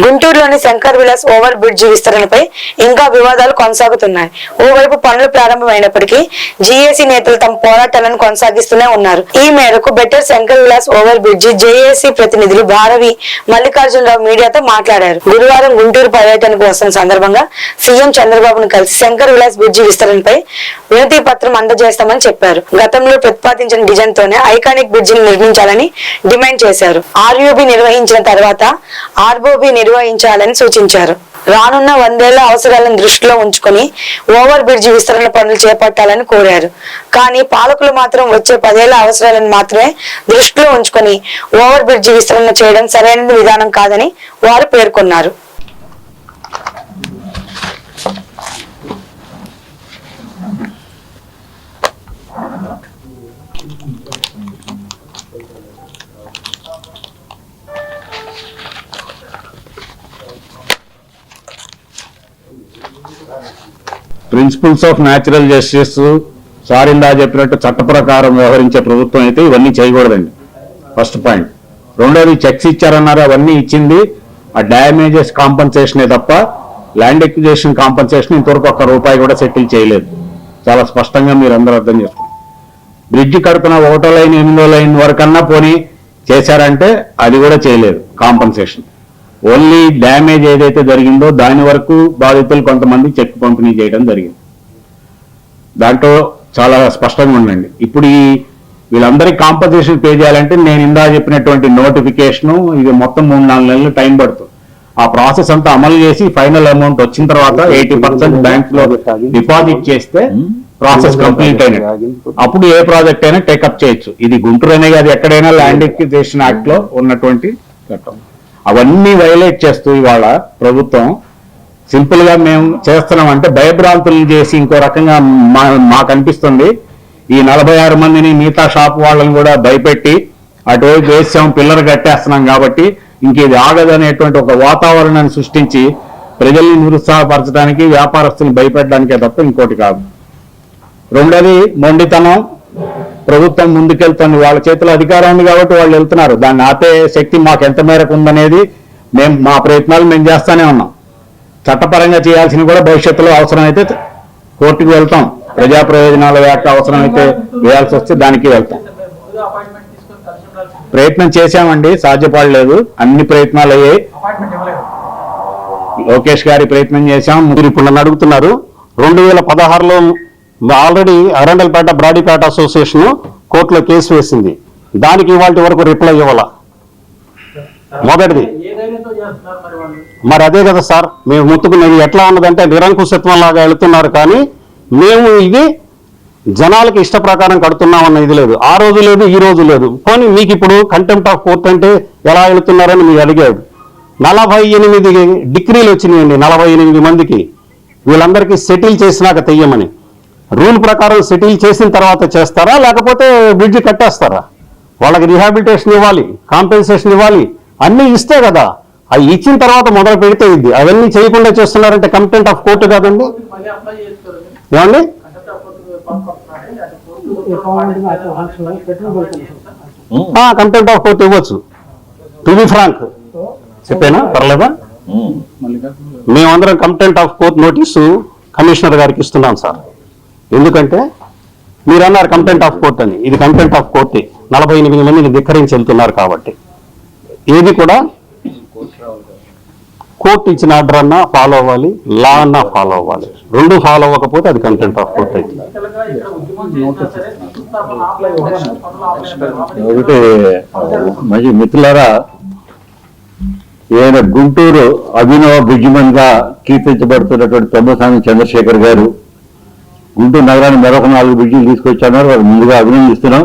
గుంటూరులోని Shankar Vilas over bridge విస్తరణపై ఇంకా వివాదాలు కొనసాగుతున్నాయి. ఓవైపు పనులు ప్రారంభమైనప్పటికీ జీఏసీ నేతలు తమ పోరాటాలను కొనసాగిస్తూనే ఉన్నారు. ఈ మేరకు better Shankar Vilas over bridge JAC ప్రతినిధులు భారవి మల్లికార్జునరావు మీడియాతో మాట్లాడారు. గురువారం గుంటూరు పర్యటనకు వస్తున్న సందర్భంగా సీఎం చంద్రబాబును కలిసి శంకర్ విలాస్ బ్రిడ్జి విస్తరణపై వినతి పత్రం అందజేస్తామని చెప్పారు. గతంలో ప్రతిపాదించిన డిజైన్ తోనే ఐకానిక్ బ్రిడ్జిని నిర్మించాలని డిమాండ్ చేశారు. ఆర్యూబీ నిర్వహించిన తర్వాత ఆర్బోబీ నిర్వహించాలని సూచించారు. రానున్న వందేళ్ళ అవసరాలను దృష్టిలో ఉంచుకొని ఓవర్ బ్రిడ్జి విస్తరణ పనులు చేపట్టాలని కోరారు. కానీ పాలకులు మాత్రం వచ్చే పదేళ్ళ అవసరాలను మాత్రమే దృష్టిలో ఉంచుకొని ఓవర్ బ్రిడ్జి విస్తరణ చేయడం సరైన విధానం కాదని వారు పేర్కొన్నారు. ప్రిన్సిపల్స్ ఆఫ్ న్యాచురల్ జస్టిస్ సారిందా చెప్పినట్టు చట్ట ప్రకారం వ్యవహరించే ప్రభుత్వం అయితే ఇవన్నీ చేయకూడదండి. ఫస్ట్ పాయింట్ రెండోది చెక్స్ ఇచ్చారన్నారు అవన్నీ ఇచ్చింది. ఆ డ్యామేజెస్ కాంపన్సేషనే తప్ప ల్యాండ్ ఎక్విజేషన్ కాంపన్సేషన్ ఇంతవరకు ఒక్క రూపాయి కూడా సెటిల్ చేయలేదు. చాలా స్పష్టంగా మీరు అందరూ అర్థం చేసుకోండి. బ్రిడ్జ్ కడుపున ఒకటో లైన్ ఎనిమిదో లైన్ వరకన్నా పోనీ చేశారంటే అది కూడా చేయలేదు కాంపన్సేషన్ ఓన్లీ డ్యామేజ్ ఏదైతే జరిగిందో దాని వరకు బాధితులు కొంతమంది చెక్ పంపిణీ చేయడం జరిగింది. దాంట్లో చాలా స్పష్టంగా ఉండండి ఇప్పుడు ఈ వీళ్ళందరికీ కాంపన్సేషన్ పే చేయాలంటే నేను ఇందా చెప్పినటువంటి నోటిఫికేషన్ ఇది మొత్తం మూడు నాలుగు నెలలు టైం పడుతుంది. ఆ ప్రాసెస్ అంతా అమలు చేసి ఫైనల్ అమౌంట్ వచ్చిన తర్వాత ఎయిటీ పర్సెంట్ బ్యాంక్లో డిపాజిట్ చేస్తే ప్రాసెస్ కంప్లీట్ అయినట్టు. అప్పుడు ఏ ప్రాజెక్ట్ అయినా టేకప్ చేయొచ్చు. ఇది గుంటూరు అనే కాదు ఎక్కడైనా ల్యాండ్ ఎక్విజేషన్ యాక్ట్లో ఉన్నటువంటి చట్టం. అవన్నీ వైలేట్ చేస్తూ ఇవాళ ప్రభుత్వం సింపుల్గా మేము మేము చేస్తున్నామంటే భయభ్రాంతులను చేసి ఇంకో రకంగా మా మాకు అనిపిస్తుంది. ఈ నలభై ఆరు మందిని మిగతా షాప్ వాళ్ళని కూడా భయపెట్టి అటువైపు వేసాం పిల్లలు కట్టేస్తున్నాం కాబట్టి ఇంక ఇది ఆగదనేటువంటి ఒక వాతావరణాన్ని సృష్టించి ప్రజల్ని నిరుత్సాహపరచడానికి వ్యాపారస్తులను భయపెట్టడానికే తప్ప ఇంకోటి కాదు. రెండోది మొండితనం. ప్రభుత్వం ముందుకెళ్తుంది. వాళ్ళ చేతిలో అధికారం ఉంది కాబట్టి వాళ్ళు వెళ్తున్నారు. దాన్ని ఆపే శక్తి మాకు ఎంత మేరకు ఉందనేది మేము మా ప్రయత్నాలు మేము చేస్తానే ఉన్నాం. చట్టపరంగా చేయాల్సిన కూడా భవిష్యత్తులో అవసరమైతే కోర్టుకు వెళ్తాం. ప్రజా ప్రయోజనాల వ్యాఖ్య అవసరమైతే వేయాల్సి వస్తే దానికి వెళ్తాం. ప్రయత్నం చేశామండి. సాధ్యపడలేదు అన్ని ప్రయత్నాలు అయ్యాయి. లోకేష్ గారి ప్రయత్నం చేశాం. మీరు ఇప్పుడు నన్ను అడుగుతున్నారు. రెండు వేల పదహారులో ఆల్రెడీ అరండల్పేట బ్రాడీపేట అసోసియేషన్ కోర్టులో కేసు వేసింది. దానికి ఇవాళ వరకు రిప్లై ఇవ్వాల? మొదటిది. మరి అదే కదా సార్ మేము ముత్తుకునేది ఎట్లా ఉన్నదంటే నిరంకుశత్వం లాగా వెళుతున్నారు కానీ మేము ఇది జనాలకి ఇష్ట ప్రకారం కడుతున్నాం అన్న ఇది లేదు. ఆ రోజు లేదు ఈ రోజు లేదు. కానీ మీకు ఇప్పుడు కంటెంప్ట్ ఆఫ్ కోర్ట్ అంటే ఎలా వెళుతున్నారని మీరు అడిగాడు నలభై ఎనిమిది డిగ్రీలు వచ్చినాయండి నలభై ఎనిమిది మందికి. వీళ్ళందరికీ సెటిల్ చేసినాక తెయ్యమని. రూల్ ప్రకారం సెటిల్ చేసిన తర్వాత చేస్తారా? లేకపోతే బ్రిడ్జ్ కట్టేస్తారా? వాళ్ళకి రిహాబిలిటేషన్ ఇవ్వాలి కాంపెన్సేషన్ ఇవ్వాలి అన్నీ ఇస్తే కదా. అవి ఇచ్చిన తర్వాత మొదలు పెడితే ఇది. అవన్నీ చేయకుండా చేస్తున్నారంటే కంప్లైంట్ ఆఫ్ కోర్టు కాదండి? ఏమండి? కంప్లైంట్ ఆఫ్ కోర్టు ఇవ్వచ్చు. To be frank. చెప్పేనా? పర్లేదా? మేమందరం complaint of court notice commissioner గారికి ఇస్తున్నాం సార్. ఎందుకంటే మీరు అన్నారు కంప్లైంట్ ఆఫ్ కోర్ట్ అని. ఇది కంప్లైంట్ ఆఫ్ కోర్టే. నలభై ఎనిమిది మందిని ధిక్కరించి వెళ్తున్నారు కాబట్టి. ఏది కూడా కోర్టు ఇచ్చిన ఆర్డర్ అన్నా ఫాలో అవ్వాలి లా అన్నా ఫాలో అవ్వాలి. రెండు ఫాలో అవ్వకపోతే అది కంటెంట్ ఆఫ్ కోర్ట్ అయితే. ఒకటి మంచి మిత్రులారా ఈయన గుంటూరు అభినవ బుజ్జిమన్గా కీర్తించబడుతున్నటువంటి తొమ్మస్వామి చంద్రశేఖర్ గారు గుంటూరు నగరాన్ని మరొక నాలుగు బ్రిడ్జిలు తీసుకొచ్చారు వారు ముందుగా అభినందిస్తున్నాం.